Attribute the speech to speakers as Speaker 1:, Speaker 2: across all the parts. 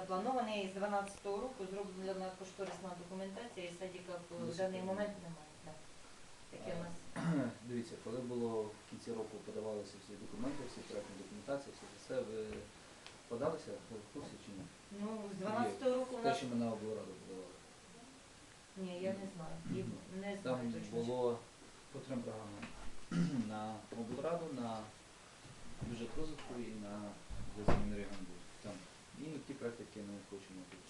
Speaker 1: запланований з 12-го року, зроблена кошторисна документація, і садіка в даний момент немає. Да. Таке у нас.
Speaker 2: Дивіться, коли було в кінці року подавалися всі документи, всі проектні документації, все це все, ви подалися в курсі чи ні?
Speaker 1: Ну, з 12-го року у
Speaker 2: Те,
Speaker 1: нас.
Speaker 2: що ми на облраду подавали.
Speaker 1: Ні, я не знаю. І не знаю
Speaker 2: Там
Speaker 1: точно.
Speaker 2: було по трьом програмам на облраду, на бюджет розвитку і на зміни регіону. І ті проекти, які ми хочемо тут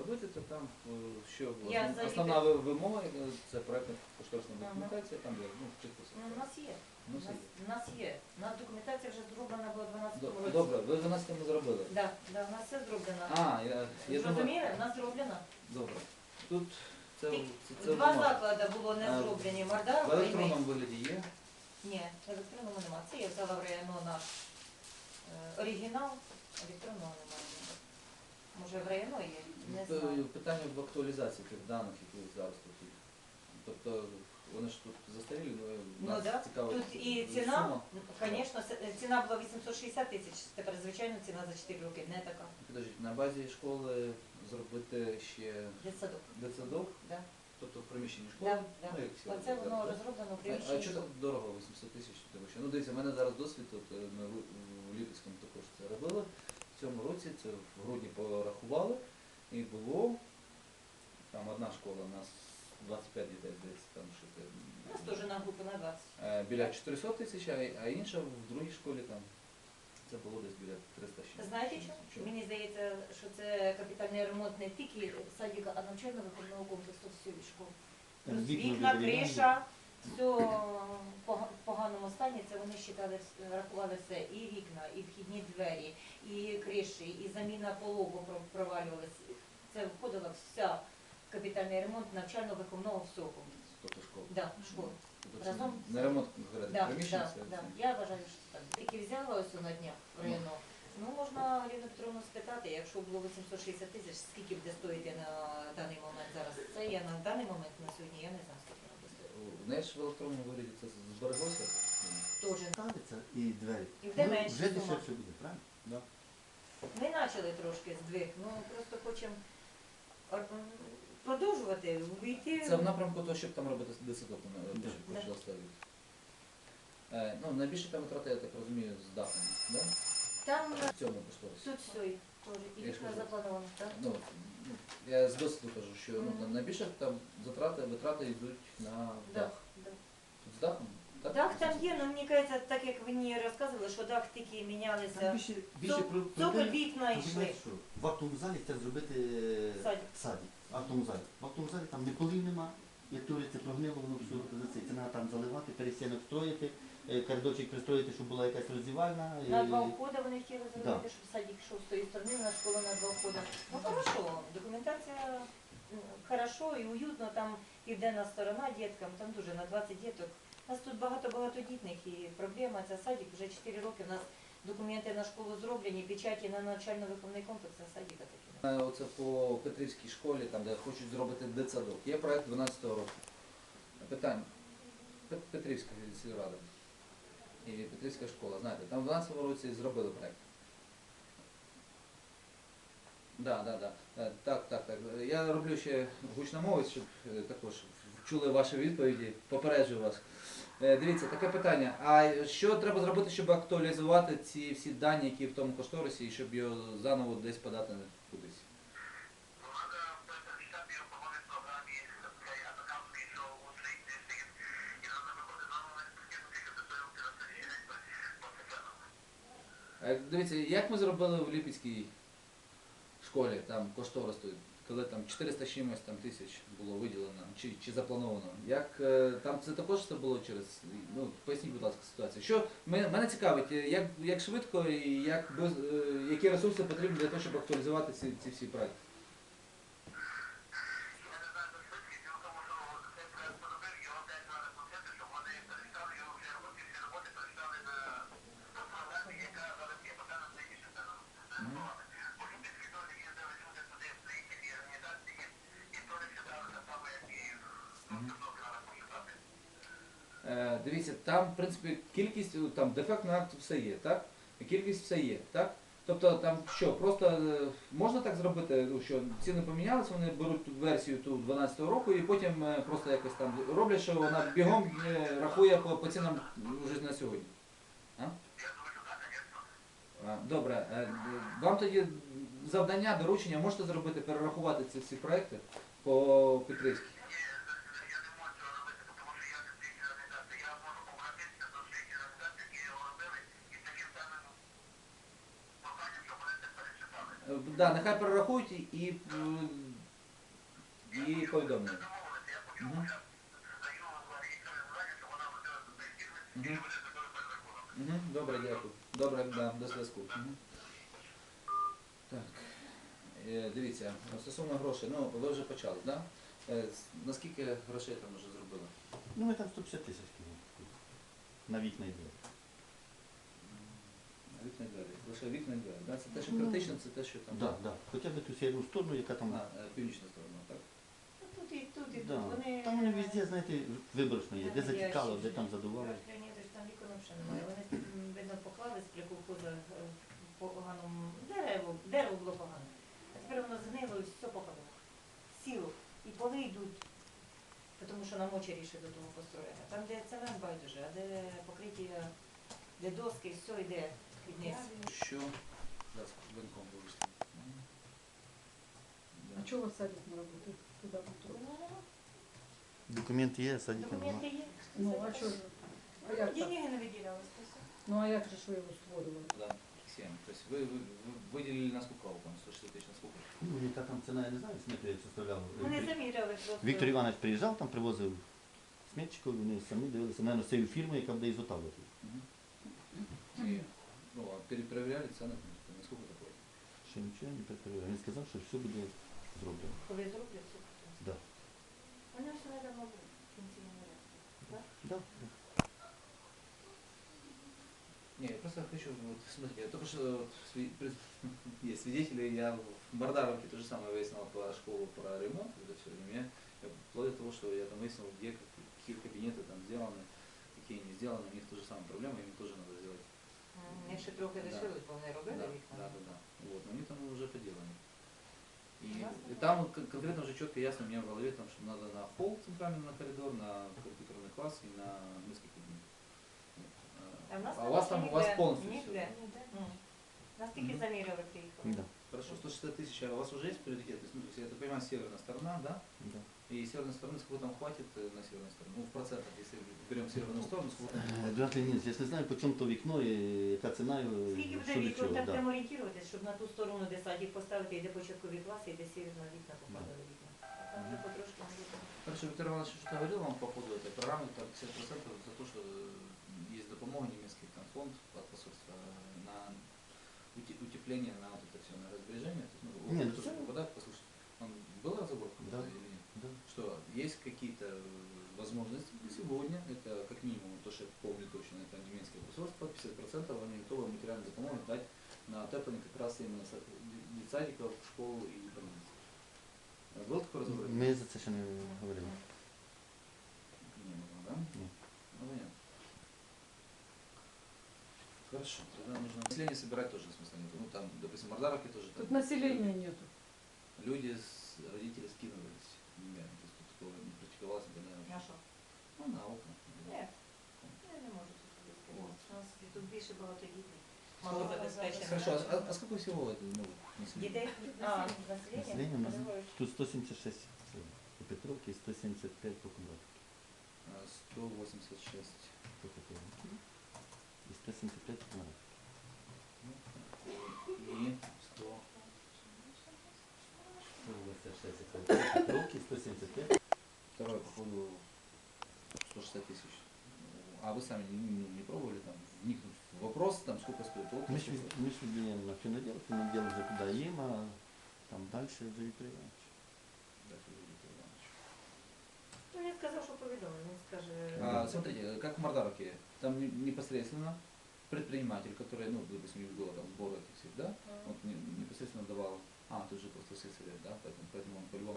Speaker 2: робити, то там е, що
Speaker 1: Я
Speaker 2: основ-
Speaker 1: за
Speaker 2: основна ви- вимога е, це проектна кошторисна
Speaker 1: Ага.
Speaker 2: документація, там де ну чисто все.
Speaker 1: Ну, у нас є.
Speaker 2: Ну,
Speaker 1: У
Speaker 2: все
Speaker 1: нас,
Speaker 2: є.
Speaker 1: у нас є. У нас документація вже зроблена була 12
Speaker 2: До-
Speaker 1: році.
Speaker 2: Добре, ви в 12-му зробили.
Speaker 1: Да, да, у нас все зроблено.
Speaker 2: А, я, я думаю,
Speaker 1: Зрозуміли? У нас зроблено.
Speaker 2: добре. Тут це, це, це
Speaker 1: Два
Speaker 2: бумага.
Speaker 1: заклади було не
Speaker 2: А,
Speaker 1: зроблені.
Speaker 2: В
Speaker 1: Мардарова і ми.
Speaker 2: електронному вигляді є.
Speaker 1: Ні, електронного нема. Це я взяла в районо наш е, оригінал, електронного немає. Може в районо є? Не знаю.
Speaker 2: Питання в актуалізації тих даних, які зараз тут є. Тобто вони ж тут застарілі, але
Speaker 1: Ну
Speaker 2: нас
Speaker 1: да.
Speaker 2: цікавить
Speaker 1: Тут і ціна, звісно, ціна була 860 тисяч, тепер звичайно ціна за 4 роки не така.
Speaker 2: Підождіть, на базі школи зробити ще
Speaker 1: Дитсадок.
Speaker 2: дитсадок,
Speaker 1: Да.
Speaker 2: тобто в приміщенні школи.
Speaker 1: Да, да.
Speaker 2: Ну, як всі
Speaker 1: Оце
Speaker 2: роблять
Speaker 1: воно
Speaker 2: да?
Speaker 1: розроблено в
Speaker 2: А, а
Speaker 1: приміщенні.
Speaker 2: чого так дорого, 800 тисяч? Тому що, ну дивіться, в мене зараз досвід, от, е, ми в Ліпецькому також це робили. Цьому році це в грудні порахували і було там одна школа, у нас 25 дітей, здається, там що це,
Speaker 1: У нас теж на групу на 20.
Speaker 2: е, біля 400 тисяч, а, а інша в другій школі там це було десь біля 360.
Speaker 1: Знаєте що? Мені здається, що це капітальний ремонт не тільки садика, а навчально-виховного комплексу всієї школи. Плюс
Speaker 3: вікна
Speaker 1: вікна, криша, все в поганому стані, це вони считали, рахували все. І вікна, і вхідні двері, і криші, і заміна пологу про- провалювалась. Це входила вся капітальний ремонт навчально-виховного всього.
Speaker 2: Тобто школа.
Speaker 1: Да, школи.
Speaker 2: Тобто
Speaker 1: Разом
Speaker 2: не ремонт
Speaker 1: Да,
Speaker 2: приміщень,
Speaker 1: да, да. Я вважаю, що так. Тільки взяла ось на днях в районо. Ну, можна Галину Петровну спитати, якщо було 860 тисяч, скільки буде стоїти на даний момент зараз? Це я на даний момент на сьогодні, я не знаю, стоїти.
Speaker 2: в електронному вигляді це збереглося.
Speaker 1: Тоже.
Speaker 3: Ставиться і двері.
Speaker 1: І де
Speaker 3: Ну,
Speaker 1: менше
Speaker 3: Вже
Speaker 1: сума.
Speaker 3: дешевше буде, правильно?
Speaker 2: Да.
Speaker 1: Ми почали трошки здвиг, ну просто хочемо ор- м, продовжувати, увійти.
Speaker 2: Це в напрямку того, щоб там робити десяток,
Speaker 3: Да.
Speaker 2: щоб почала ставити. Е, ну, найбільше там витрати, я так розумію, з дахом, да?
Speaker 1: Там е,
Speaker 2: В цьому кошторисі.
Speaker 1: тут все, і теж, і
Speaker 2: Я ж
Speaker 1: вікна
Speaker 2: кажу.
Speaker 1: заплановано, так?
Speaker 2: Ну, ну, я з досвіду кажу, що ну, там найбільше там затрати, витрати йдуть на
Speaker 1: Да,
Speaker 2: дах.
Speaker 1: да.
Speaker 2: Тут з дахом? Так?
Speaker 1: Дах там є, але мені кажеться, так як ви мені розказували, що дах тільки
Speaker 3: Там
Speaker 1: мінялися.
Speaker 3: більше, більше
Speaker 1: Цок-
Speaker 3: про, про
Speaker 1: Цоколь
Speaker 3: те,
Speaker 1: вікна йшли.
Speaker 3: що в актовому залі це зробити е,
Speaker 1: Садик.
Speaker 3: садик. В актовому залі. В актовому залі там не полів нема, як говориться, прогнило, воно все за це. Це треба там заливати, перестінок строїти, е, коридорчик пристроїти, щоб була якась роздівальна.
Speaker 1: На два входи вони хотіли зробити,
Speaker 3: Да.
Speaker 1: щоб садик йшов з тої сторони, на школу на два входи. Ну хорошо, документація м, хорошо і уютно, там південна сторона діткам, там дуже на 20 діток. У нас тут багато-багато дітних і проблема це садик, вже 4 роки у нас документи на школу зроблені, печаті на навчально-виховний комплекс, а садика немає.
Speaker 2: Е, Оце по Петрівській школі, там, де хочуть зробити дитсадок. Є проект 12-го року. Питання. Пет- Петрівська сільрада. І Петрівська школа, знаєте, там в 12-му році зробили проект. Да, да, да. Е, Так, так, так. Я роблю ще гучномовець, щоб е, також чули ваші відповіді, попереджую вас. Е, Дивіться, таке питання. А що треба зробити, щоб актуалізувати ці всі дані, які в тому кошторисі, і щоб його заново десь подати кудись? Дивіться, як ми зробили в Липецькій школі, там кошторис, коли там 400 чимось там тисяч було виділено чи, чи заплановано. Як е, там це також все було через. Ну поясніть, будь ласка, ситуацію. Що мене, цікавить, е, як, як швидко і як без, е, які ресурси потрібні для того, щоб актуалізувати ці, ці всі проекти? Мгм. Мгм. Е, Кількість, е, там дефектний акт все є, так? Кількість все є, так? Тобто там що, просто е, можна так зробити, ну, що ціни помінялися, вони беруть версію ту 12-го року і потім е, просто якось там роблять, що вона бігом е, рахує по, по цінам вже на сьогодні. А? Добре, вам тоді завдання, доручення можете зробити, перерахувати ці всі проекти по Петрівській? Да, нехай перерахують і, і, е. Мгм. Мгм, Добре, дякую. Добре, да, до зв'язку. Мгм. Так. Е, Дивіться, стосовно грошей, ну ви вже почали, так? Да? Е, Наскільки грошей там вже зробили?
Speaker 3: Ну ми там 150 тисяч кинули. На вікна йде.
Speaker 2: На Вікна двері. Лише вікна двері. Да? Це те, що
Speaker 3: Ну,
Speaker 2: критично, це те, що там.
Speaker 3: Да, да. Хоча б ту сіру сторону, яка там.
Speaker 2: А, е, північна сторона, так?
Speaker 1: Ну, Тут і тут, і
Speaker 3: Да.
Speaker 1: тут. Вони...
Speaker 3: Там вони везде, знаєте, виборочно є. Де затікало, де там задувало.
Speaker 1: Ні, тож там вікон взагалі немає. Вони, видно, поклали з прикупоза поганому дереву. Дерево було погане. А тепер воно згнило і все попадало. Сіло. І поли йдуть, тому що нам очеріше до того построєно. Там, де цемент байдуже, а де покриття, де доски, все йде.
Speaker 2: Що? Зараз винком вийшли.
Speaker 4: А чего вас садить на работу? Куда вы туда?
Speaker 3: Документи є,
Speaker 1: Документи
Speaker 3: нема.
Speaker 1: є.
Speaker 4: Ну, а що ж? А як так?
Speaker 1: Деньги не виділялись.
Speaker 4: Ну, а як же ж ви його створювали?
Speaker 2: Да, 7. Тобто ви, ви, ви виділили на скільки там 160 тисяч на скільки?
Speaker 3: Ну, яка там ціна, я не знаю, сміття я составляв.
Speaker 1: Вони заміряли просто.
Speaker 3: Віктор Іванович приїжджав, там привозив смітчиків, вони самі дивилися, наверное, з цією фірмою, яка буде ізотавити.
Speaker 2: Мгм. І, ну, а перепровіряли ціни, на скільки такое?
Speaker 3: Ще нічого не перепровіряв. Він сказав, що все буде зроблено.
Speaker 1: Коли зроблять, все.
Speaker 3: Да.
Speaker 1: Вони все недавно були в кінці января. Так?
Speaker 3: Да.
Speaker 2: Не, я просто хочу, вот, смотрите, я только что вот, сви- при- есть свидетели, я в Бардаровке то же самое выяснял по школу про ремонт, это все, и мне, я, вплоть до того, что я там выяснил, где, как- какие кабинеты там сделаны, какие не сделаны, у них тоже самая проблема, им тоже надо сделать.
Speaker 1: Ми ще трохи
Speaker 2: Да.
Speaker 1: лишились, бо вони робили
Speaker 2: Да,
Speaker 1: вікна.
Speaker 2: да, да, да. Вот, но они там уже поделаны. И,
Speaker 1: Ясно.
Speaker 2: и там кон- конкретно уже четко ясно у меня в голове, там, что надо на холл центральный, на коридор, на компьютерный класс и на низкий кабинет. Вот.
Speaker 1: А в нас
Speaker 2: А у вас там, у вас
Speaker 1: ніде,
Speaker 2: полностью
Speaker 1: ніде.
Speaker 2: все.
Speaker 1: М. Нас тільки
Speaker 2: Мгм.
Speaker 1: заміряли, приїхали.
Speaker 3: Да.
Speaker 2: Хорошо, 160 тысяч, а у вас уже есть приоритет? То есть, ну, то есть, я так понимаю, северная сторона, да?
Speaker 3: Да.
Speaker 2: И северной стороны сколько там хватит э, на северной стороне? Ну, в процентах, если берем северную сторону, сколько там
Speaker 3: Е,
Speaker 2: хватит?
Speaker 3: Брат Леонід, я ж не знаю, по чому то вікно і яка ціна, і
Speaker 1: Скільки буде
Speaker 3: що до
Speaker 1: вікон,
Speaker 3: чого.
Speaker 1: так
Speaker 3: Да.
Speaker 1: будемо орієнтуватися, щоб на ту сторону, де садик поставити, і де початкові класи, і де северна вікна попадали вікна. А там вже потрошки не буде.
Speaker 2: Хорошо, Виктор Иванович что-то говорил вам по поводу этой программы, там 50% за то, что э, есть допомога немецкий там фонд от посольства э, на ути- утепление, на вот это все, на разбережение. То есть, ну,
Speaker 3: Не,
Speaker 2: вы
Speaker 3: ну
Speaker 2: тоже
Speaker 3: всё.
Speaker 2: попадает, послушайте, он был разговор
Speaker 3: Да.
Speaker 2: или нет?
Speaker 3: Да.
Speaker 2: Что есть какие-то э, возможности сегодня, это как минимум то, что я помню точно, это немецкое посольство, 50% они готовы материальную допомогу дать на отепление как раз именно сад- ди- детсадиков, школ и больниц. Э, Был такой разговор?
Speaker 3: Ми за це ще не говорили.
Speaker 2: Не было, да?
Speaker 3: Ні.
Speaker 2: Ну, понятно. Хорошо, тогда нужно население собирать тоже смысла нет. Ну там, допустим, в Мордаровке тоже там
Speaker 4: Тут населения нету.
Speaker 2: люди, с, родители скидывались
Speaker 1: А що?
Speaker 2: Ну, на окна.
Speaker 1: Ні, я не можу тут сказати. У нас тут більше багатодітних.
Speaker 2: Хорошо, а, а сколько всего это ну, населения?
Speaker 1: Дітей? А,
Speaker 3: Населення у нас тут 176 по Петровці і 175 по.
Speaker 2: А, 186.
Speaker 3: По Петровці. І 175 по.
Speaker 2: Ну, И 100.
Speaker 3: 186 по Петровці, 175.
Speaker 2: Второе, походу, 160 тысяч. А вы сами не, не, не пробовали там вникнуть в вопрос, там сколько стоит окна?
Speaker 3: Ми ж,
Speaker 2: сколько-
Speaker 3: від- ми ж віддаємо на фіноділ, фіноділ вже туди їм, а там далі вже Віктор Іванович.
Speaker 2: Да, Федор Иванович.
Speaker 1: Ну, він сказав, що повідомив. Він скаже...
Speaker 2: А, смотрите, как в Мордаровке, там не- непосредственно предприниматель, который, ну, допустим, не было там сбора этих всех, да, вот не- непосредственно давал, а, ты же просто сельсовет, да, поэтому, поэтому он по-любому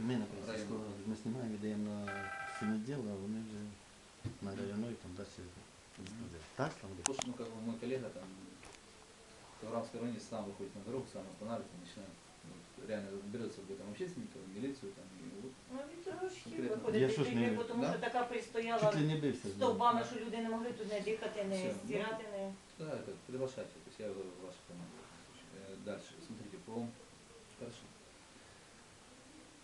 Speaker 3: Ми, наприклад,
Speaker 2: Район.
Speaker 3: скоро ми знімаємо, віддаємо на фіноділ, а вони вже на районної там далі. Так?
Speaker 2: Потому что, ну, как бы мой коллега там в Таврамской районе сам выходит на дорогу, сам останавливается, начинает ну, реально берет с собой там общественников, милицию там, и вот.
Speaker 1: Ну, він трошки
Speaker 2: Конкретно.
Speaker 1: виходить
Speaker 3: Я
Speaker 1: з
Speaker 3: що ж
Speaker 1: тих,
Speaker 3: не-
Speaker 1: тому
Speaker 2: Да?
Speaker 1: що така пристояла
Speaker 3: Чуть ли не бився. з ним.
Speaker 1: стовбами, що люди не могли тут не дихати, не
Speaker 2: Всё, ну.
Speaker 1: стирати, не...
Speaker 2: Да, это приглашайте, то есть я в вашу команду. Э, Дальше, смотрите, по... Хорошо.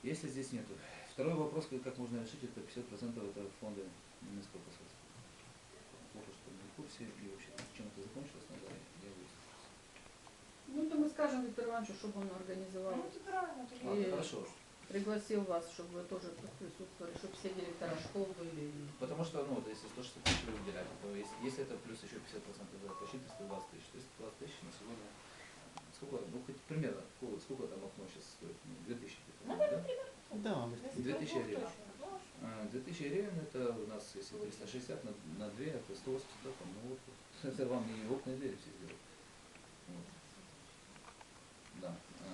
Speaker 2: Если здесь нету. Второй вопрос, как, можно решить, это 50% это фонда немецкого посольства. Плохо, что в курсе, и вообще чем это закончилось, надо я.
Speaker 4: Ну, то мы скажем Виктору Ивановичу, чтобы он организовал.
Speaker 1: Ну, це правильно.
Speaker 2: Ладно,
Speaker 4: И-
Speaker 2: хорошо.
Speaker 4: Пригласил вас, чтобы вы тоже присутствовали, чтобы все директора школ были.
Speaker 2: Потому что, ну, вот если 160 тысяч вы выделяете, то есть, если это плюс еще 50% за посчитать 120 тысяч, то есть 120 тысяч на сегодня, сколько, ну, хоть примерно, сколько, сколько там окно сейчас стоит? Ну, 2000 где-то,
Speaker 1: Ну,
Speaker 2: да?
Speaker 3: Да, ми ж-
Speaker 1: Десь
Speaker 2: 2000
Speaker 1: двох
Speaker 2: гривень.
Speaker 1: точно. Ну, а?
Speaker 2: А, 2000 гривен это у нас, если 360 на, на 2, это 180, да, там, ну вот, это вам и окна, и двери все сделают. Вот. Да. А,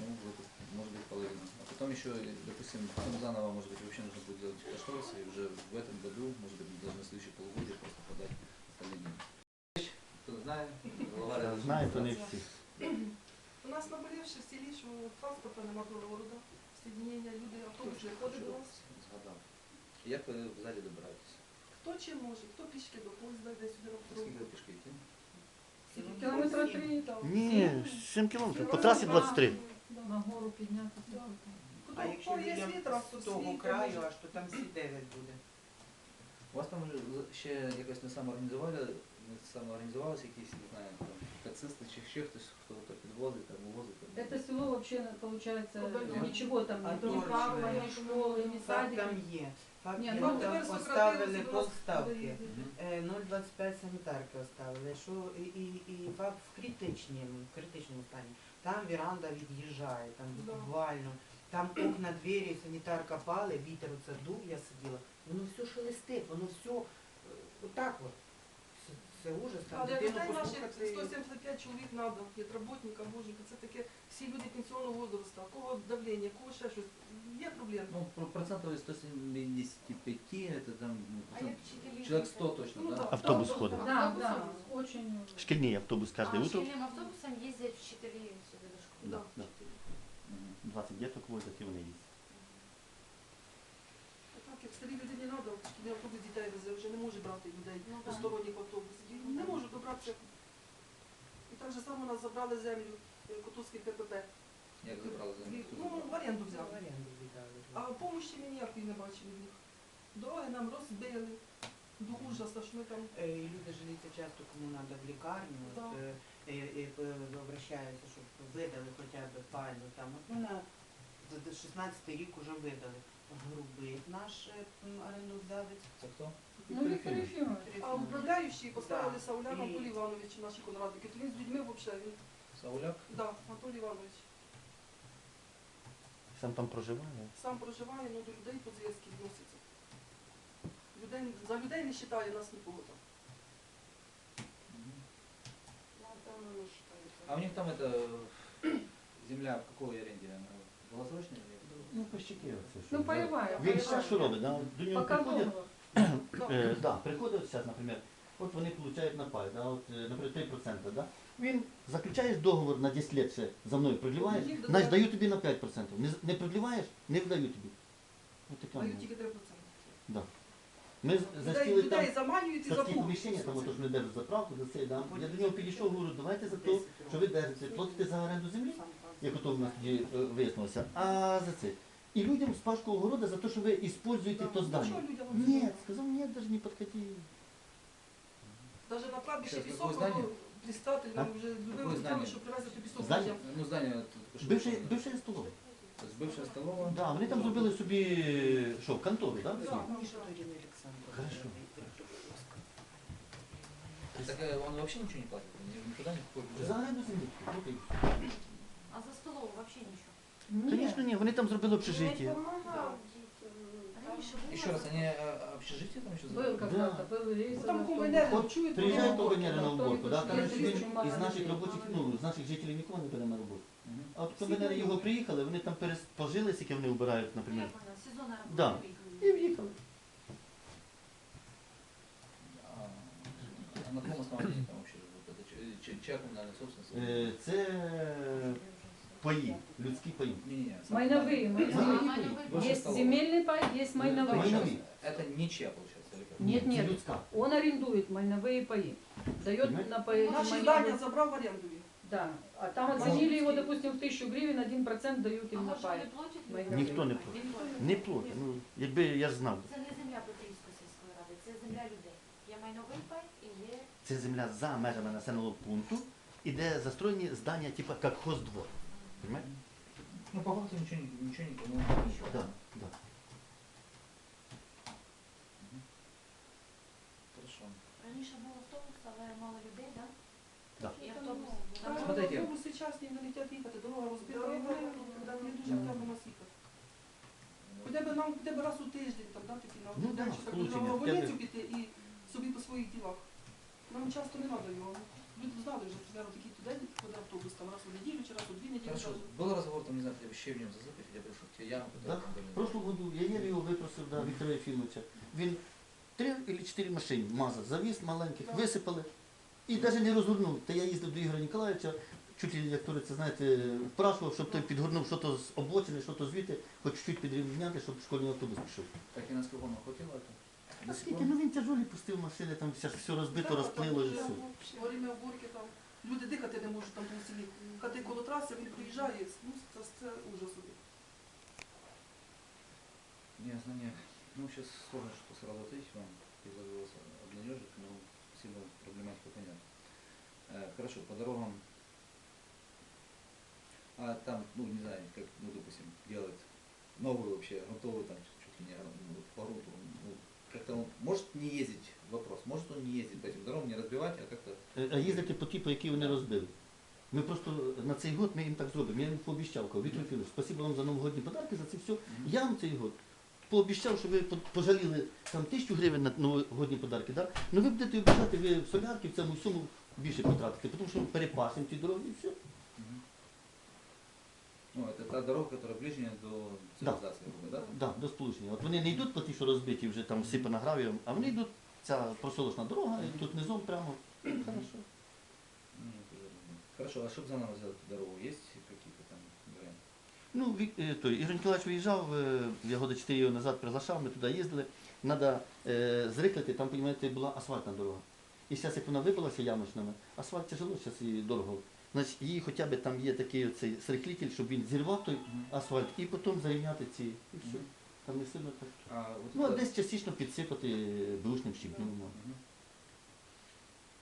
Speaker 2: ну, вот, может быть, половина. А потом еще, допустим, потом заново, может быть, вообще нужно будет делать кошторис, и уже в этом году, может быть, мы должны в следующее полугодие просто подать остальные деньги. Кто знает, глава
Speaker 3: Знаю, то не
Speaker 2: администрации.
Speaker 5: У нас наболівши в селі, що транспорту нема города, соєднення, люди автобус не ходить до нас.
Speaker 2: Згадав. Як ви взагалі добираєтесь?
Speaker 5: Хто чим може, хто пішки до поїзда йде сюди на
Speaker 2: Скільки ви пішки йти?
Speaker 4: Километра три.
Speaker 3: Ні, 7 кілометрів. По трасі 23.
Speaker 4: На гору подняться.
Speaker 5: Хто,
Speaker 6: А якщо
Speaker 5: є
Speaker 6: людям з того краю, аж то там всі 9 буде.
Speaker 2: У вас там вже ще якось не самоорганізували, не самоорганізувалися якісь, не знаю, там, таксисти чи ще хтось, хто то підвозить, там, увозить? Там,
Speaker 4: Это село вообще, получается,
Speaker 5: Удалённо.
Speaker 4: ничего там
Speaker 6: А
Speaker 4: нет. Ни
Speaker 6: точно.
Speaker 4: парка, ни школы, ни
Speaker 6: Факт
Speaker 4: садика.
Speaker 6: там є. Факт
Speaker 4: Ні,
Speaker 6: є,
Speaker 4: ну,
Speaker 6: там
Speaker 5: тепер
Speaker 6: поставили
Speaker 5: сократилося,
Speaker 6: полставки.
Speaker 5: виїзди.
Speaker 2: Мгм.
Speaker 6: Е, 0,25 санітарки оставили, що і, і, і факт в критичному, в критичному стані. Там віранда від'їжджає, там
Speaker 5: Да.
Speaker 6: буквально. Там окна, двері, санітарка пали, вітер оце дув, я сиділа. Воно все шелестить, воно все е, отак от. Це, ужас, там
Speaker 5: Але
Speaker 6: дитину
Speaker 5: наших
Speaker 6: послухати.
Speaker 5: 175 чоловік треба, медработника, боженька, це таке всі люди пенсіонного возрасту, у кого давлення, у кого ще щось. Є проблеми.
Speaker 2: Ну, про- процентов 175, это там, ну,
Speaker 1: А як вчителі?
Speaker 2: человек 100 точно,
Speaker 5: Ну,
Speaker 2: да?
Speaker 5: да.
Speaker 3: Автобус ходить.
Speaker 4: Да, да, очень.
Speaker 3: Шкільний автобус кожне
Speaker 7: а,
Speaker 3: утро.
Speaker 7: шкільним автобусом їздять вчителі сюди до школи.
Speaker 3: Да, да.
Speaker 2: Мгм.
Speaker 3: 20 діток возять і вони їздять.
Speaker 5: Так, як старій людині треба, шкільний автобус дітей везе, вже не може брати людей
Speaker 7: Ну, да.
Speaker 5: автобус. Не можуть добратися. І так же само нас забрали землю е, Котовський КПП.
Speaker 2: Як забрали них?
Speaker 5: Ну, в оренду взяли.
Speaker 6: В оренду віддали.
Speaker 5: А помощі ми ніякої не бачили від них. Дороги нам розбили. До ужаса, що ми там.
Speaker 6: Е, Люди жаліться часто, кому треба в лікарню,
Speaker 5: Да.
Speaker 6: от, е, обращаються, щоб видали хоча б пальну. Там, от, ну, на за- за 16 рік вже видали. Грубий наш м, орендодавець.
Speaker 2: Це хто?
Speaker 4: Ну, Виктор Ефимович.
Speaker 5: А управляючий поставили
Speaker 6: Да.
Speaker 5: Саулян Анатолій Іванович, наші конрадники. Він з людьми взагалі. Він,
Speaker 2: Сауляк?
Speaker 5: да, Анатолій Іванович.
Speaker 3: Сам там проживає.
Speaker 5: Сам проживає, ну до людей по зв'язки відноситься. Людей, за людей не вважає нас нікого там.
Speaker 1: Вважається.
Speaker 2: А у них там это земля в какой аренде? Она Долгосрочная или?
Speaker 3: Ну, пощаки оце.
Speaker 4: Ну, поливая.
Speaker 3: Він зараз що робить? да? До нього
Speaker 4: Пока
Speaker 3: приходять,
Speaker 4: договор.
Speaker 3: Е, да, приходить от зараз, наприклад, от вони получають на пай, да, от, е, наприклад, 3%, да? Він заключаєш договор на 10 років ще за мною продліваєш,
Speaker 5: Їх
Speaker 3: значить даю тобі на 5%. Не, з- не продліваєш, не вдаю тобі. От така
Speaker 5: Дають
Speaker 3: ну,
Speaker 5: тільки 3%.
Speaker 3: да. Ми з-
Speaker 5: Людей,
Speaker 3: застіли там
Speaker 5: людей заманюють і
Speaker 3: такі
Speaker 5: запугують.
Speaker 3: поміщення, там отож не держать заправку, за це, да. Я до нього підійшов, говорю, давайте за те, що ви держите, платите за оренду землі, як ото в нас тоді е, вияснилося, а за це І людям з пашкого города за те, що ви використовуєте
Speaker 5: Да.
Speaker 3: то
Speaker 5: Ну,
Speaker 3: здання.
Speaker 5: що людям
Speaker 3: Ні,
Speaker 5: оце?
Speaker 3: сказав, ні, навіть не підходи.
Speaker 5: Навіть на кладбище
Speaker 2: Щас,
Speaker 5: пісок,
Speaker 2: какое здання?
Speaker 5: воно пристати, нам вже
Speaker 2: Какое
Speaker 5: любили
Speaker 2: здання?
Speaker 5: сказали, що привезти пісок.
Speaker 3: Здання?
Speaker 5: людям.
Speaker 2: Ну, здание вот только что.
Speaker 3: Бивши,
Speaker 2: было.
Speaker 3: бивша столова.
Speaker 2: То есть бывшая столовая.
Speaker 3: Да, вони там зробили собі що, контору, да?
Speaker 5: Да.
Speaker 3: свою?
Speaker 6: Ну, що то Ірина Олександровна.
Speaker 3: Хорошо.
Speaker 2: Так э, он вообще ничего не платит? Ни- Никуда никакой бюджет?
Speaker 3: За оренду землі. От і все.
Speaker 7: А за столом взагалі нічого.
Speaker 3: Звісно, ні, вони там зробили
Speaker 1: Не
Speaker 3: общежиття.
Speaker 1: помагав дітям.
Speaker 7: Раніше було.
Speaker 2: Еще раз, они э, общежитие там еще
Speaker 4: Был
Speaker 2: забыли?
Speaker 4: когда-то, был рейс.
Speaker 5: Ну, Там комбайнери
Speaker 3: От
Speaker 5: чують,
Speaker 3: Приїжджає
Speaker 5: ну,
Speaker 3: до Венери на уборку, да? там
Speaker 4: Є
Speaker 3: ж він
Speaker 4: дуже мало
Speaker 3: із наших
Speaker 4: людей.
Speaker 3: робочих, ну, з наших жителів нікого не бере на роботу.
Speaker 2: Мгм.
Speaker 3: А от комбайнери його приїхали, вони там перес- пожили, скільки вони вбирають,
Speaker 7: Ну, я
Speaker 3: наприклад.
Speaker 7: поняла, сезонна робота.
Speaker 3: Да.
Speaker 7: приїхали.
Speaker 3: І в'їхали.
Speaker 2: А, на каком основании там вообще живут? Это ч- ч- чья коммунальная собственность?
Speaker 3: Е, Це паї, людські паї.
Speaker 2: Не-не-не. сам-
Speaker 8: Майновые,
Speaker 3: Майновые.
Speaker 8: майновые.
Speaker 2: Бывшая
Speaker 8: Есть
Speaker 2: столовая.
Speaker 8: земельный пай, есть майновые.
Speaker 3: Майновые.
Speaker 2: Это ничья, получается, или как?
Speaker 8: Нет,
Speaker 3: Це
Speaker 8: нет.
Speaker 3: людська.
Speaker 8: Он арендует майновые паи. Дает
Speaker 3: Понимаете?
Speaker 8: на паи
Speaker 5: Наші
Speaker 8: майновые-
Speaker 5: здання забрав в оренду. він.
Speaker 8: Да. А там оценили его, допустим, в тысячу гривен, 1% дают
Speaker 7: А
Speaker 8: им на
Speaker 7: може
Speaker 8: пай.
Speaker 7: не платять?
Speaker 8: Майновий.
Speaker 3: Ніхто не платить. Не платить. Ну, якби я ж знав.
Speaker 7: Це не земля Петрівської сільської ради, це земля людей. Є майновий пай і є
Speaker 3: Це земля за межами населеного пункту, і де застроєні здання, типу, як хоздвор. Понимаете?
Speaker 2: Ну, по факту ничего, не- ничего никому не
Speaker 3: Да, да.
Speaker 2: Хорошо.
Speaker 7: раніше був автобус, але мало людей, так?
Speaker 3: Да.
Speaker 7: І автобус.
Speaker 5: Там
Speaker 2: Смотрите.
Speaker 5: автобуси частні не летять їхати, дорога розбита, і ми не дуже треба нас їхати. Хоча б нам хоча б раз у тиждень там, да, такі на
Speaker 3: Ну, да,
Speaker 5: чи так
Speaker 3: сполучення,
Speaker 5: на
Speaker 3: хоча б.
Speaker 5: піти і собі по своїх ділах. Нам часто не треба його. Люди знали вже, що зараз такий туди ходить автобус, там раз у неділю чи раз у дві неділі.
Speaker 2: Хорошо.
Speaker 5: даже.
Speaker 2: Был разговор, там, не знаю, хотя бы щебнем засыпать, хотя бы, чтобы те ямы,
Speaker 3: Да.
Speaker 2: которые там были.
Speaker 3: В прошлом году я еле його випросив до Віктора Єфімовича. Він три або чотири машини мазав, завіз маленьких,
Speaker 5: Так.
Speaker 3: висипали. І навіть не розгорнув. Та я їздив до Ігоря Ніколаєвича, чуть ли, як то це, знаєте, впрашував, щоб той підгорнув що-то з обочини, що-то звідти, хоч чуть підрівняти, щоб школьний автобус пішов.
Speaker 2: Так и насколько вам хватило это?
Speaker 3: А
Speaker 2: До сих
Speaker 3: скільки,
Speaker 2: пор?
Speaker 3: ну він тяжолі пустив машини, там все, все розбито,
Speaker 5: Так,
Speaker 3: розплило і
Speaker 5: там
Speaker 3: все.
Speaker 5: вже Во время уборки там люди дихати не можуть там по селі. Хати коло траси, він приїжджає, ну це, це ужас.
Speaker 2: Ясно, нет. Ну, сейчас сложно что сразу ответить вам. Изложилось обнадежить, но сильно проблематика понятна. Э, хорошо, по дорогам. А там, ну, не знаю, как, ну, допустим, делать новую вообще, готовую там чуть ли не ну, по грунту. Ну, как-то он может не ездить, вопрос, может он не ездить по этим дорогам, не разбивать, а как-то
Speaker 3: Е, А їздити по ті, по які вони розбили. Ми просто на цей год ми їм так зробимо. Я їм пообіцяв, кажу, Віктор Філович, спасибо вам за новогодні подарки, за це все. Я вам цей год пообіцяв, що ви по- пожаліли там тисячу гривень на новогодні подарки, да? ну ви будете обіцяти, ви в солярки в цьому всьому більше потратите, тому що ми перепасимо ці дороги і все.
Speaker 2: Ну, это та дорога, которая ближняя до цивилизации, грубо, да?
Speaker 3: Да, до сполучення. От вони не йдуть по ті, що розбиті, вже там всипана гравієм, а вони йдуть, ця проселочна дорога, і тут низом прямо. Хорошо.
Speaker 2: Ну, это разумно. Хорошо, а чтобы заново сделать эту дорогу, есть какие-то там варианты?
Speaker 3: Ну, Вік- е, той, Ігор Ніколаєвич виїжджав, е, я года 4 його назад приглашав, ми туди їздили. Треба е, зриклити, там, розумієте, була асфальтна дорога. І зараз, як вона випалася ямочними, асфальт тяжело, зараз і дорого. Значить, її хоча б там є такий оцей сриклитель, щоб він зірвав той асфальт і потім зарівняти ці. І все. Там не сильно так.
Speaker 2: А вот
Speaker 3: Ну, а
Speaker 2: это-
Speaker 3: десь частично підсипати бушним щіпнем.
Speaker 2: Мгм.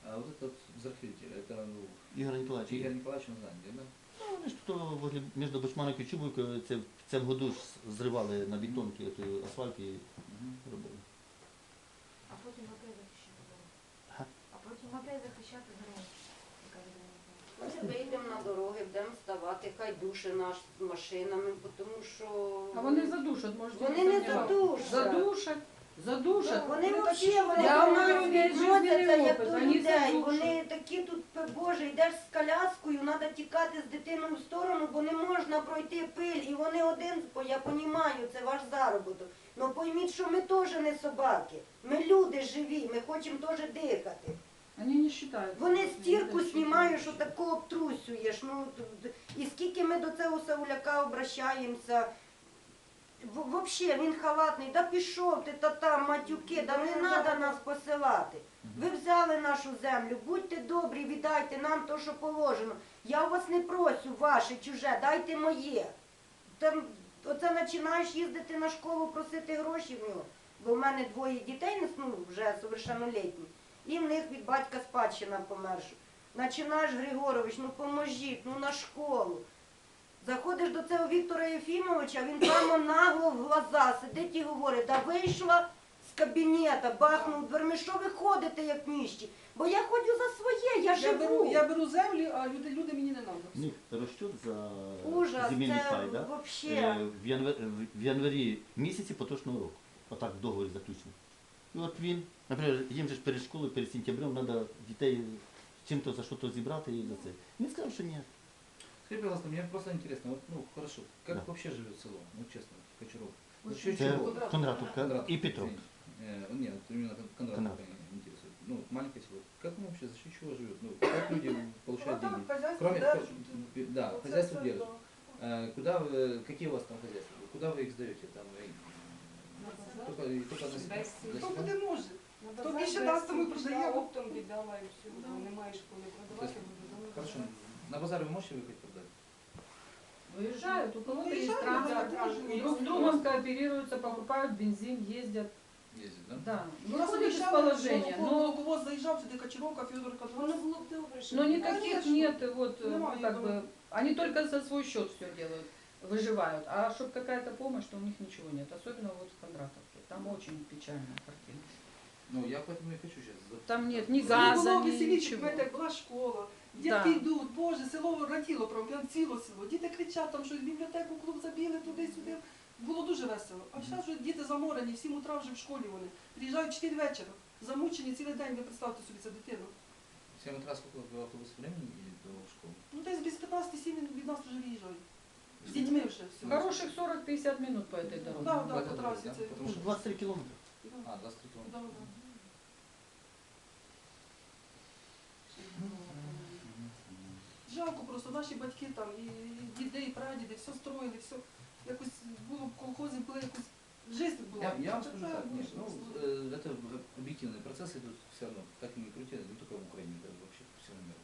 Speaker 2: А вот этот взрыхлитель, это ну,
Speaker 3: Ігор Ніколаєвич,
Speaker 2: Игорь Николаевич он знает, да?
Speaker 3: ну, вони ж тут возле, між Бочманом і Чубовкою це в цьому году ж зривали на бетонки той асфальт і
Speaker 2: Мгм.
Speaker 3: робили.
Speaker 7: А потім опять захищати дорогу.
Speaker 3: Ага.
Speaker 7: А потім опять захищати дорогу.
Speaker 9: Ми вийдемо на дороги, будемо ставати, хай душі наш з машинами, бо тому що
Speaker 8: А вони задушать, можете
Speaker 9: Вони не задушать.
Speaker 8: Задушать, задушать.
Speaker 9: Вони взагалі вони
Speaker 8: Я
Speaker 9: до нас відносяться як
Speaker 8: опит,
Speaker 9: до
Speaker 8: вони
Speaker 9: людей.
Speaker 8: задушать.
Speaker 9: Вони такі тут, боже, йдеш з коляскою, треба тікати з дитиною в сторону, бо не можна пройти пиль. І вони один, бо я розумію, це ваш заробіток. Ну пойміть, що ми теж не собаки. Ми люди живі, ми хочемо теж дихати.
Speaker 8: Вони не считают.
Speaker 9: Вони стірку знімають, що тако обтрусюєш. Ну, і скільки ми до цього Сауляка обращаємося. В- Вообще він халатний, да пішов ти та там, матюки, да не треба нас посилати. Ви взяли нашу землю, будьте добрі, віддайте нам то, що положено. Я у вас не просю ваше, чуже, дайте моє. Там, оце починаєш їздити на школу, просити гроші в нього. Бо в мене двоє дітей, ну, вже совершеннолітні, і в них від батька спадщина померша. Починаєш, Григорович, ну поможіть, ну на школу. Заходиш до цього Віктора Єфімовича, він прямо нагло в глаза сидить і говорить, да вийшла з кабінета, бахнув дверми, що ви ходите, як ніщі? Бо я ходжу за своє, я
Speaker 5: Я беру,
Speaker 9: живу.
Speaker 5: я беру землі, а люди, люди мені не треба.
Speaker 3: У них за
Speaker 9: Ужас,
Speaker 3: земельний
Speaker 9: це
Speaker 3: пай, да?
Speaker 9: вообще.
Speaker 3: Е, в, январі, в январі місяці поточного року. Отак в договорі заключено. І от він, наприклад, їм же ж перед школою, перед сентябрем треба дітей чим-то за що-то зібрати і за це. Він сказав, що ні.
Speaker 2: Скажи, пожалуйста, мне просто интересно, вот, ну, хорошо, как
Speaker 3: Да.
Speaker 2: вообще живет село, ну, честно, Кочаров? Ну,
Speaker 5: Вот
Speaker 2: чё-
Speaker 3: Це
Speaker 2: чего?
Speaker 5: Кондратов.
Speaker 3: Кондратовка
Speaker 2: Кондратов,
Speaker 3: і Петров.
Speaker 2: извините. Э, нет, вот именно Кондратов
Speaker 3: Кондратов.
Speaker 2: меня интересует. ну, маленькое село, как оно вообще, за счет чего живет? Ну, как люди получают
Speaker 5: А там
Speaker 2: деньги?
Speaker 5: хозяйство
Speaker 2: Кроме,
Speaker 5: держит.
Speaker 2: да,
Speaker 5: Оце
Speaker 2: хозяйство
Speaker 5: все,
Speaker 2: держит.
Speaker 5: да.
Speaker 2: Э, Куда вы, какие у вас там хозяйства? Куда вы их сдаете? Там, э,
Speaker 5: Хто
Speaker 2: себя?
Speaker 5: куди може?
Speaker 7: На
Speaker 5: Хто
Speaker 7: базар
Speaker 5: більше
Speaker 7: без
Speaker 5: дасть, то ми
Speaker 7: купля,
Speaker 5: продаємо.
Speaker 7: Оптом віддала і все,
Speaker 5: Да.
Speaker 7: бо немає школи продавати, буду
Speaker 2: Хорошо. На базар вы можете выехать продать?
Speaker 8: Выезжают, у кого-то есть
Speaker 5: Выезжают,
Speaker 8: транспорт,
Speaker 5: да, тоже
Speaker 8: друг с
Speaker 5: есть.
Speaker 8: другом кооперируются, покупают бензин, ездят.
Speaker 2: Ездить, да?
Speaker 8: Да,
Speaker 5: У нас
Speaker 8: выходят из
Speaker 5: обіцяли,
Speaker 8: положения.
Speaker 5: що
Speaker 8: Но,
Speaker 5: молоковоз заїжджав сюди, Кочеровка, Федорка,
Speaker 7: Воно було б добре, щоб
Speaker 8: но никаких
Speaker 5: Конечно.
Speaker 8: нет, и вот, э,
Speaker 5: Нема,
Speaker 8: ну,
Speaker 5: я
Speaker 8: как бы,
Speaker 5: думаю.
Speaker 8: они только за свой счет все делают, выживают. А чтобы какая-то помощь, то у них ничего нет. Особенно вот в Кондратовке. Там очень печальная картина.
Speaker 2: Ну, я поэтому и хочу сейчас.
Speaker 8: Там нет ни
Speaker 5: Село
Speaker 8: газа,
Speaker 5: було
Speaker 8: ни
Speaker 5: веселіше,
Speaker 8: ничего.
Speaker 5: знаєте, як була школа. Дітки
Speaker 8: Да.
Speaker 5: йдуть, боже, село раділо, прям прям ціло село. Діти кричать, там щось, бібліотеку, клуб забіли, туди-сюди. Було дуже весело. А зараз вже діти заморені, в 7 утра вже в школі вони. Приїжджають в 4 вечора, замучені цілий день, ви представте собі це дитину.
Speaker 2: В 7 утра сколько в автобус времени едет до школы?
Speaker 5: Ну десь без 15-7 від нас вже виїжджають. З дітьми вже все.
Speaker 8: Хороших 40-50 минут по этой дороге.
Speaker 5: Да, да,
Speaker 2: В
Speaker 5: по
Speaker 2: этот
Speaker 5: трасі
Speaker 2: раз,
Speaker 5: це.
Speaker 2: да? Потому что...
Speaker 3: 23 кілометри.
Speaker 5: Да,
Speaker 2: А, 23
Speaker 5: да,
Speaker 2: километров.
Speaker 5: да. Жалко просто наші батьки там, і і діди, і прадіди, все строїли, все. Якось було б колхози, була якось жизнь була.
Speaker 2: Я, я вам
Speaker 5: Це
Speaker 2: скажу
Speaker 5: так,
Speaker 2: так, нет, ну,
Speaker 5: ну,
Speaker 2: э, это объективные процессы идут все равно, как ни крути, не только в Украине, даже вообще по всему миру.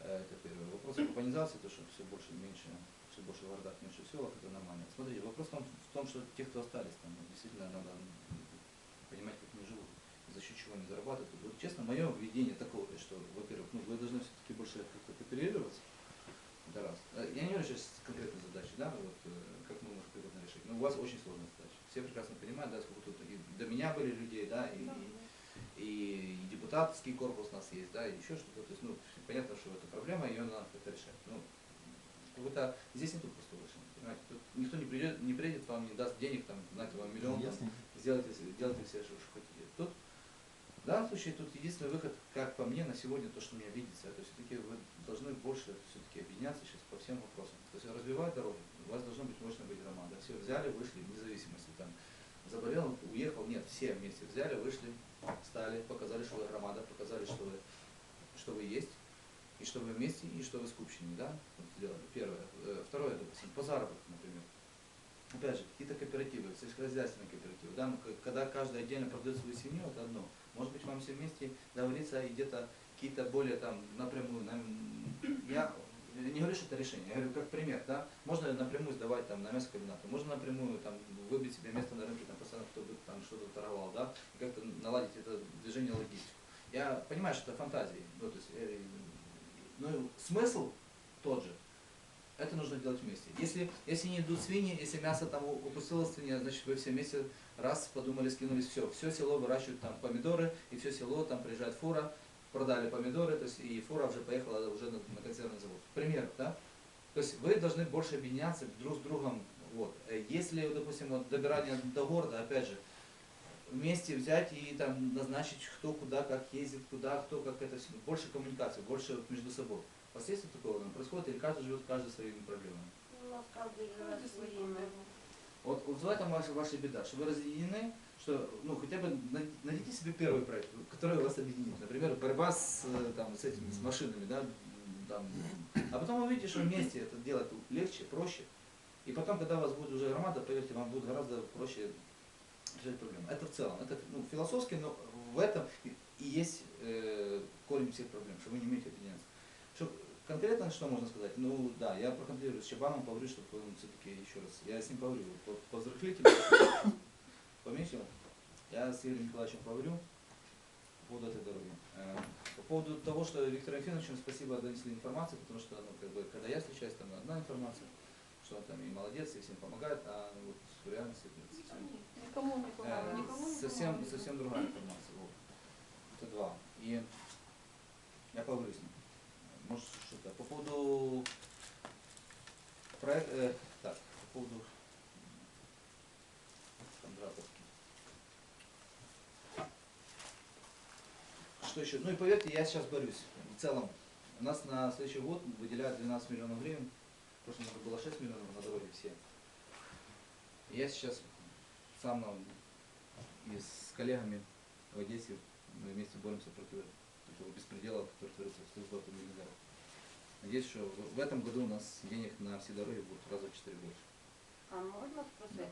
Speaker 2: Э, Это первый вопрос урбанизации, то, что все больше и меньше, все больше в городах, меньше в селах, это нормально. Смотрите, вопрос в том, в том, что те, кто остались там, ну, действительно надо понимать, как они живут, за счет чего они зарабатывают. Вот честно, мое видение такого, что, во-первых, ну, вы должны все-таки больше как-то кооперироваться, это раз. Э, Я не говорю сейчас конкретной задачи, да, вот э, как мы можем конкретно решить. Но у вас очень сложная задача. Все прекрасно понимают, да, сколько тут и до меня были людей, да, и,
Speaker 5: Да.
Speaker 2: и, и депутатский корпус у нас есть, да, и еще что-то. То есть, ну, понятно, что это проблема, ее надо как-то решать. Ну, как-то здесь нету простого решения, понимаете. Тут никто не придет, не приедет вам, не даст денег, там, знаете, вам миллион, там, сделайте, делайте все, что, что хотите. Тут, в данном случае, тут единственный выход, как по мне, на сегодня, то, что мне видится, это все-таки вы должны больше все-таки объединяться сейчас по всем вопросам. То есть развивать дороги, у вас должна быть мощная быть громада. Все взяли, вышли, вне зависимости, там, заболел, уехал, нет, все вместе взяли, вышли, стали, показали, что вы громада, показали, что вы, что вы есть, и что вы вместе, и что вы скупщине, да, вот сделали, первое. Э, Второе, допустим, по заработку, например. Опять же, какие-то кооперативы, сельскохозяйственные кооперативы, да, ну, когда каждый отдельно продает свою семью, это одно. Может быть, вам все вместе договориться и где-то какие-то более там напрямую, нам- я не говорю, что это решение, я говорю, как пример, да, можно напрямую сдавать там на мясокомбинаты, можно напрямую там выбить себе место на рынке, там постоянно кто бы там что-то торговал, да, как-то наладить это движение логистику. Я понимаю, что это фантазии, ну, то есть, э, ну, смысл тот же. Это нужно делать вместе. Если, если не идут свиньи, если мясо там упустило свинья, значит вы все вместе раз подумали, скинулись, все, все село выращивают там помидоры, и все село, там приезжает фура, продали помидоры, то есть и фура уже поехала уже на, на консервный завод. Пример, да? То есть вы должны больше объединяться друг с другом. Вот. Э, Если, допустим, вот добирание до города, опять же, вместе взять и там назначить, кто куда, как ездит, куда, кто как это все. Больше коммуникации, больше вот между собой. У вас есть такое наверное, происходит, или каждый живет каждый своими проблемами?
Speaker 9: У нас каждый живет своими.
Speaker 2: Вот, вот в этом ваша, ваша беда, что вы разъединены, что ну хотя бы на- найдите себе первый проект, который вас объединит. Например, борьба с, э, там, с этими с машинами, да, там. А потом вы увидите, что вместе это делать легче, проще. И потом, когда у вас будет уже громада, поверьте, вам будет гораздо проще решать проблему. Это в целом, это ну, философски, но в этом и, есть э, корень всех проблем, что вы не умеете объединяться. Что, конкретно что можно сказать? Ну да, я проконтролирую с Чабаном, поговорю, чтобы он все-таки еще раз, я с ним поговорю, по, по взрыхлителю, поменьше, я с Игорем Николаевичем поговорю по поводу этой дороги. Э, По поводу того, что Виктору Ефимовичу спасибо донесли информацию, потому что, ну, как бы, когда я встречаюсь, там одна информация, что он там и молодец, и всем помогает, а вот в реальности это
Speaker 7: Никому не
Speaker 2: э,
Speaker 7: помогали, никому не
Speaker 2: совсем, совсем другая информация. Вот. Это два. И я поговорю с ним. Может, что-то. По поводу проект, э, так, по поводу Кондратовки. Что еще? Ну и поверьте, я сейчас борюсь. В целом, у нас на следующий год выделяют 12 миллионов гривен. В прошлом году было 6 миллионов на дороге все. Я сейчас сам нам и с коллегами в Одессе мы вместе боремся против такого беспредела, который творится в службах миллионеров. Надеюсь, что в этом году у нас денег на все дороги будет раза в 4 больше.
Speaker 9: А можна спросити?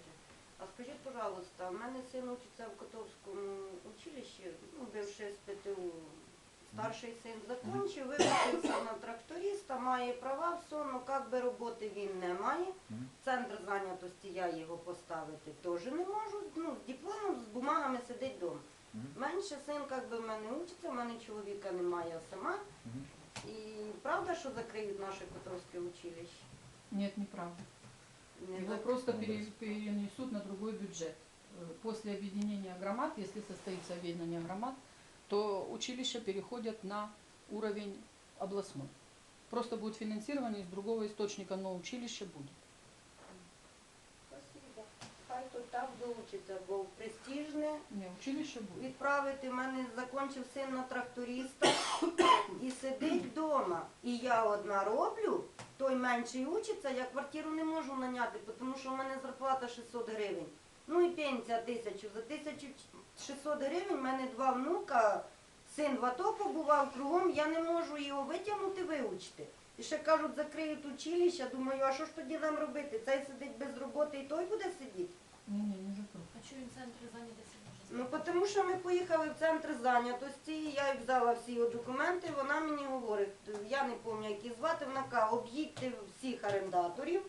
Speaker 9: А скажіть, пожалуйста, у мене син учиться в Котовському училищі, ну, бивши з ПТУ. Старший син закінчив, випустився на тракториста, має права, все, ну як би роботи він не має.
Speaker 2: Мгм.
Speaker 9: Центр зайнятості я його поставити теж не можу. Ну, з дипломом, з бумагами сидить вдома.
Speaker 2: Мгм.
Speaker 9: Менше син як би в мене учиться, в мене чоловіка немає а сама.
Speaker 2: Мгм.
Speaker 9: І правда, що закриють наше Котовське училище?
Speaker 8: Нет, неправда.
Speaker 9: Не
Speaker 8: Его
Speaker 9: зак-
Speaker 8: просто
Speaker 2: Ну,
Speaker 8: пере-
Speaker 2: да.
Speaker 8: перенесут на другой бюджет. Э, После объединения громад, если состоится объединение громад, то училища переходят на уровень областной. Просто будет финансирование из другого источника, но училище будет.
Speaker 9: Спасибо. Хай то так доучиться, бо престижне.
Speaker 8: Не, училище будет.
Speaker 9: Відправити в мене закінчив син на тракториста і сидить вдома. І я одна роблю, той менший учиться, я квартиру не можу наняти, тому що в мене зарплата 600 гривень. Ну і пенсія тисячу. За 1600 гривень в мене два внука, син в АТО побував кругом, я не можу його витягнути, вивчити. І ще кажуть, закриють училище, думаю, а що ж тоді нам робити? Цей сидить без роботи і той буде сидіти.
Speaker 8: Не, не, не закрою.
Speaker 7: А чого він центр зайнятості може
Speaker 9: Ну, тому що ми поїхали в центр зайнятості, я їй взяла всі його документи, вона мені говорить, я не пам'ятаю, як її звати, вона каже, об'їдьте всіх орендаторів?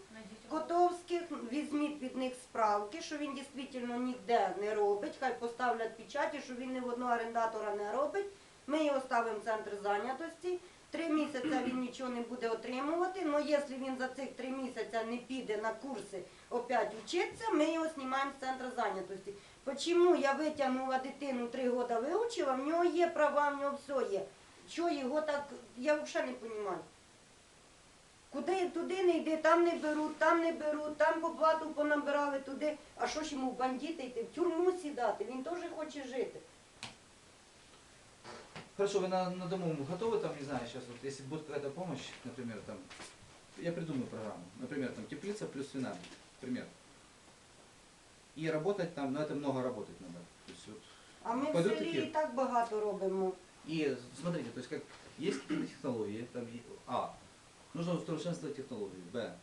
Speaker 9: Котовських, візьміть від них справки, що він дійсно ніде не робить, хай поставлять печаті, що він ні в одного орендатора не робить. Ми його ставимо в центр зайнятості. Три місяці він нічого не буде отримувати, але якщо він за цих три місяці не піде на курси опять вчитися, ми його знімаємо з центру зайнятості. Чому я витягнула дитину три роки вивчила, в нього є права, в нього все є. Що його так, я взагалі не розумію. Куди туди не йди, там не беруть, там не беруть, там по плату понабирали туди. А що ж йому в бандити йти, в тюрму сідати? Він теж хоче жити.
Speaker 2: Хорошо, вы на, на дому готовы, там, не знаю, сейчас вот, если будет какая-то помощь, например, там, я придумаю программу, например, там, теплица плюс свинарник, пример. И работать там, ну, это много работать надо. То есть, вот,
Speaker 9: А ми в
Speaker 2: Пойдуть
Speaker 9: селі
Speaker 2: такі?
Speaker 9: і так багато робимо.
Speaker 2: И смотрите, то есть как есть какие-то технологии, там, е- а, нужно усовершенствовать технологии, б,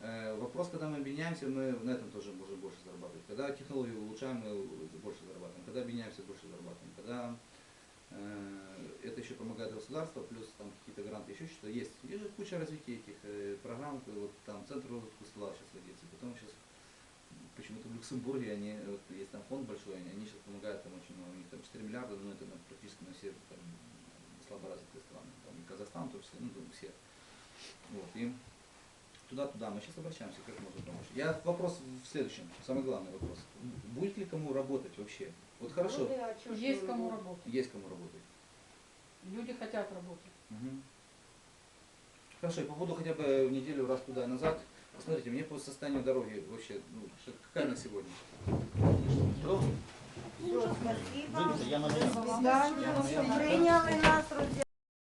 Speaker 2: э, вопрос, когда мы объединяемся, мы на этом тоже можем больше зарабатывать. Когда технологии улучшаем, мы больше зарабатываем. Когда объединяемся, больше зарабатываем. Когда э, это еще помогает государство, плюс там какие-то гранты, еще что-то есть. Есть же куча развития этих э, программ, вот там Центр розвитку села сейчас водится, потом сейчас почему-то в Люксембурге они, вот, есть там фонд большой, они, они сейчас помогают там очень много, у них там 4 миллиарда, но это на- практически на все там, слаборазвитые страны, там и Казахстан, то все, ну там все. Вот, и туда-туда мы сейчас обращаемся, как можно помочь. Я вопрос в следующем, самый главный вопрос. Будет ли кому работать вообще? Вот хорошо,
Speaker 8: Есть кому работать.
Speaker 2: есть кому работать.
Speaker 8: Люди хотят работать.
Speaker 2: Мгм. Хорошо, и по поводу хотя бы в неделю раз туда и назад. Посмотрите, мне по состоянию дороги вообще, ну, какая она сегодня?
Speaker 9: Все, спасибо.
Speaker 3: Я на.
Speaker 9: Прийняли нас, роз'яснили.